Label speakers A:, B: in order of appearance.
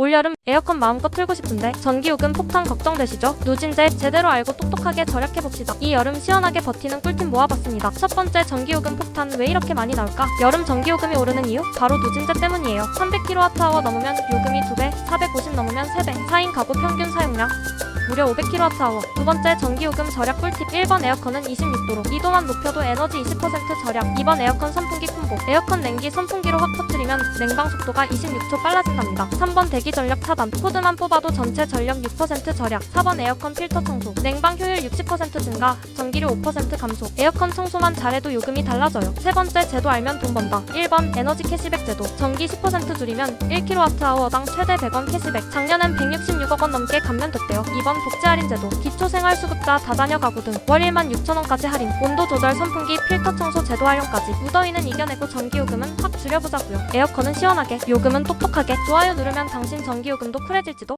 A: 올여름 에어컨 마음껏 틀고 싶은데 전기요금 폭탄 걱정되시죠? 누진제 제대로 알고 똑똑하게 절약해봅시다. 이 여름 시원하게 버티는 꿀팁 모아봤습니다. 첫 번째 전기요금 폭탄 왜 이렇게 많이 나올까? 여름 전기요금이 오르는 이유? 바로 누진제 때문이에요. 300kWh 넘으면 요금이 2배, 450 넘으면 3배, 4인 가구 평균 사용량 무려 500kWh. 두 번째 전기요금 절약 꿀팁 1번 에어컨은 26도로. 2도만 높여도 에너지 20% 절약. 2번 에어컨 선풍기 콤보. 에어컨 냉기 선풍기로 확 퍼뜨리면 냉방 속도가 26초 빨라진답니다. 3번 대기 전력 차단. 코드만 뽑아도 전체 전력 6% 절약. 4번 에어컨 필터 청소. 냉방 효율 60% 증가. 전기료 5% 감소. 에어컨 청소만 잘해도 요금이 달라져요. 세 번째 제도 알면 돈 번다. 1번 에너지 캐시백 제도. 전기 10% 줄이면 1kWh당 최대 100원 캐시백. 작년엔 166억 원 넘게 감면됐대요. 2번 복지 할인 제도 기초생활수급자 다자녀 가구 등 월 1만 6천 원까지 할인 온도 조절 선풍기 필터 청소 제도 활용까지 무더위는 이겨내고 전기요금은 확 줄여보자고요. 에어컨은 시원하게 요금은 똑똑하게 좋아요 누르면 당신 전기요금도 쿨해질지도